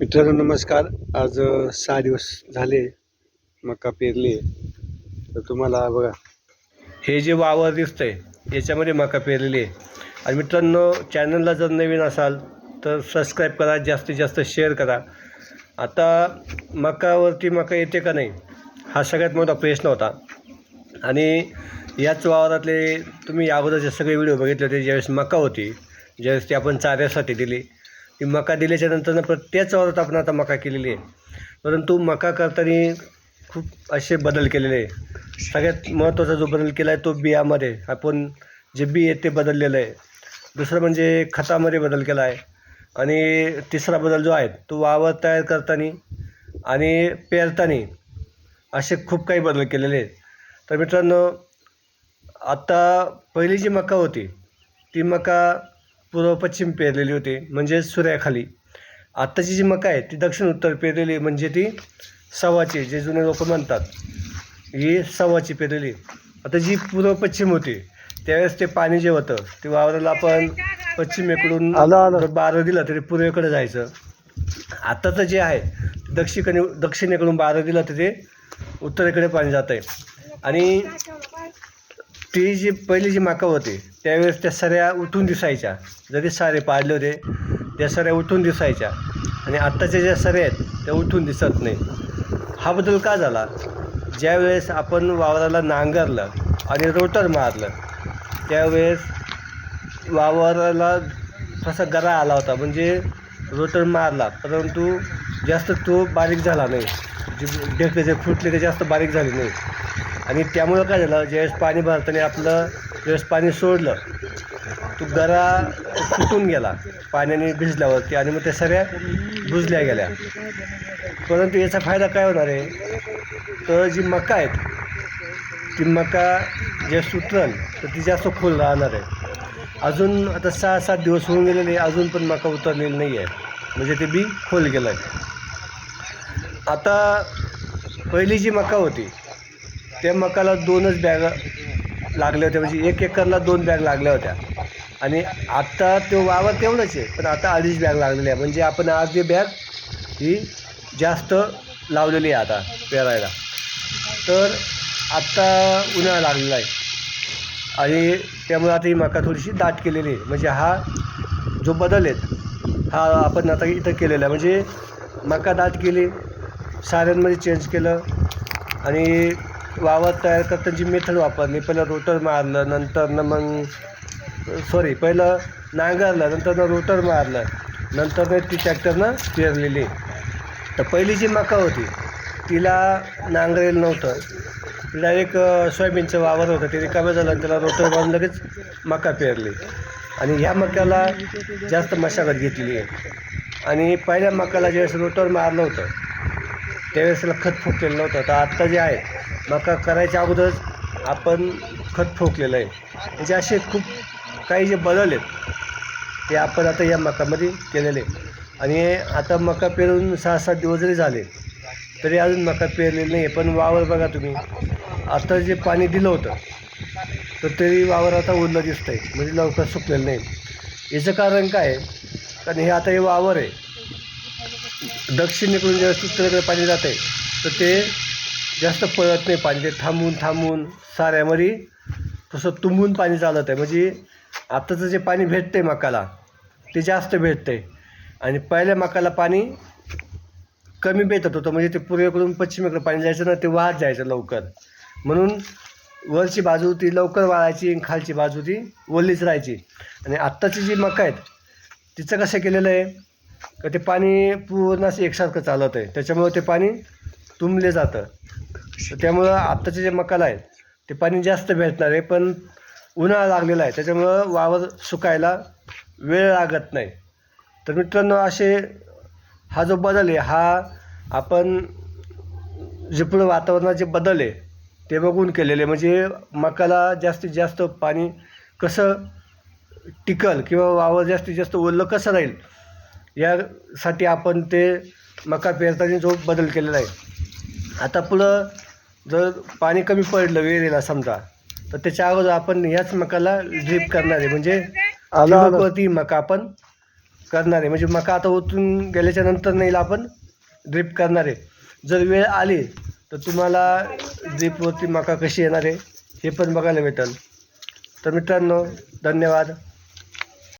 मित्रांनो नमस्कार. आज सहा दिवस झाले मका पेरली तर तुम्हाला बघा हे जे वावर दिसतंय याच्यामध्ये मका पेरलेली आहे आणि मित्रांनो चॅनलला जर नवीन असाल तर सबस्क्राईब करा जास्तीत जास्त शेअर करा. आता मकावरती मका येते का नाही हा सगळ्यात मोठा प्रश्न होता. आणि याच वावरातले तुम्ही अगोदरचे सगळे व्हिडिओ बघितले होते ज्यावेळेस मका होती ज्यावेळेस ती आपण चाऱ्यासाठी दिली. ती मका दिल्याच्या नंतर प्रत्येक वावरात आपण आता मका केलेली आहे. परंतु मका करताना खूप असे बदल केलेले आहे. सगळ्यात महत्त्वाचा जो बदल केला आहे तो बियामध्ये आपण जे बी आहे ते बदललेलं आहे. दुसरं म्हणजे खतामध्ये बदल केला आहे. आणि तिसरा बदल जो आहे तो वावर तयार करताना आणि पेरताना असे खूप काही बदल केलेले आहेत. तर मित्रांनो आत्ता पहिली जी मका होती ती मका पूर्व पश्चिम पेरलेली होती म्हणजे सूर्याखाली. आत्ताची जी मका आहे ती दक्षिण उत्तर पेरलेली म्हणजे ती सव्वाची जे जुने लोक म्हणतात ही सव्वाची पेरलेली आता जी पूर्व पश्चिम होती त्यावेळेस ते पाणी जे होतं ते वावराला आपण पश्चिमेकडून बारं दिलं तरी पूर्वेकडे जायचं. आत्ताचं जे आहे ते दक्षिणेकडे दक्षिणेकडून बारं दिलं तर ते उत्तरेकडे पाणी जात आहे आणि ती जी पहिली जी मका होती त्यावेळेस त्या सऱ्या उठून दिसायच्या. जरी सारे पाडले होते त्या सऱ्या उठून दिसायच्या. आणि आत्ताच्या ज्या सऱ्या आहेत त्या उठून दिसत नाही. हा बदल का झाला? ज्यावेळेस आपण वावराला नांगरलं आणि रोटर मारलं त्यावेळेस वावराला थोडासा गरा आला होता. म्हणजे रोटर मारला परंतु जास्त तो बारीक झाला नाही. जे ढेकळे जे फुटले ते जास्त बारीक झाले नाही. आणि त्यामुळं काय झालं ज्यावेळेस पाणी भरताना आपलं ज्यावेळेस पाणी सोडलं तो गरा फुटून गेला. पाण्याने भिजल्यावरती आणि मग त्या सगळ्या बुजल्या गेल्या. परंतु याचा फायदा काय होणार आहे? तर जी मका आहेत ती मका जे सुटल तर ती जास्त खोल राहणार आहे. अजून आता सहा सात दिवस होऊन गेलेले अजून पण मका उतरलेली नाही आहे. म्हणजे ते बी खोल गेलं आहे आता पहिली जी मका होती त्या मकाला दोनच बॅग लागल्या होत्या. म्हणजे एक एकरला दोन बॅग लागल्या होत्या. आणि आत्ता तो वावर तेवढंच आहे. पण आता अडीच बॅग लागलेली आहे. म्हणजे आपण आज अर्धी बॅग ही जास्त लावलेली आहे आता पेरायला. तर आत्ता उन्हाळा लागलेला आहे. आणि त्यामुळे आता ही मका थोडीशी दाट केलेली आहे. म्हणजे हा जो बदल आहे हा आपण आता इथं केलेला आहे. म्हणजे मका दाट केली साऱ्यांमध्ये चेंज केलं. आणि वावर तयार करताना जी मेथड वापरली पहिलं रोटर मारलं नंतरनं मग सॉरी पहिलं नांगरलं नंतरनं रोटर मारलं नंतरनं ती ट्रॅक्टरनं पेरलेली. तर पहिली जी मका होती तिला नांगरेल नव्हतं. तिला एक सोयाबीनचं वावर होतं ते रिकामं झालं आणि त्याला रोटर मारून लगेच मका पेरली. आणि ह्या मक्याला जास्त मशागत घेतलेली आहे. आणि पहिल्या मकाला ज्यावेळेस रोटर मारलं होतं त्यावेळेस त्याला खत फुकलेलं नव्हतं. तर आत्ता जे आहे मका करायच्या अगोदरच आपण खत ठोकलेलं आहे. म्हणजे असे खूप काही जे बदल आहेत ते आपण आता या मकामध्ये केलेले आणि आता मका पेरून सहा सात दिवस जरी झाले तरी अजून मका पेरलेली नाही पण वावर बघा तुम्ही. आता जे पाणी दिलं होतं तर तरी वावर आता उरलं दिसतं आहे म्हणजे लवकर सुकलेलं नाही. याचं कारण काय आहे? कारण हे आता हे वावर आहे. दक्षिणेकडून जेव्हा उत्तरेकडे पाणी जात आहे तर ते जास्त पळत नाही पाणी ते थांबून थांबून साऱ्यामध्ये तसं तुंबून पाणी चालत आहे. म्हणजे आत्ताचं जे पाणी भेटतं आहे मकाला ते जास्त भेटतं आहे आणि पहिल्या मकाला पाणी कमी भेटत होतं. म्हणजे ते पूर्वेकडून पश्चिमेकडे पाणी जायचं ना ते वाहत जायचं लवकर. म्हणून वरची बाजू ती लवकर वाळायची आणि खालची बाजू ती ओलीच राहायची. आणि आत्ताची जी मका आहेत तिचं कसं केलेलं आहे का ते पाणी पूर्ण असं एकसारखं चालत आहे. त्याच्यामुळं ते पाणी तुंबले जातं. तर त्यामुळं आत्ताचे जे मकाला आहेत ते पाणी जास्त भेटणार आहे पण उन्हाळा लागलेला आहे. त्याच्यामुळं वावर सुकायला वेळ लागत नाही. तर मित्रांनो असे हा जो बदल आहे हा आपण जे पुढं वातावरणात जे बदल आहे ते बघून केलेले म्हणजे मकाला जास्तीत जास्त पाणी कसं टिकल किंवा वावर जास्तीत जास्त ओलं कसं राहील यासाठी आपण ते मका पेरताना जो बदल केलेला आहे. आता पुढं जर पाणी कमी पडलं विहिरीला समजा तर त्याच्या अगोदर आपण ह्याच मकाला ड्रीप करणार. आहे म्हणजे ठिबकवरती मका आपण करणार. आहे म्हणजे मका आता ओतून गेल्याच्यानंतर नाही आपण ड्रिप करणार. आहे जर वेळ आली तर तुम्हाला ड्रिपवरती मका कशी येणार आहे हे पण बघायला भेटेल. तर मित्रांनो धन्यवाद.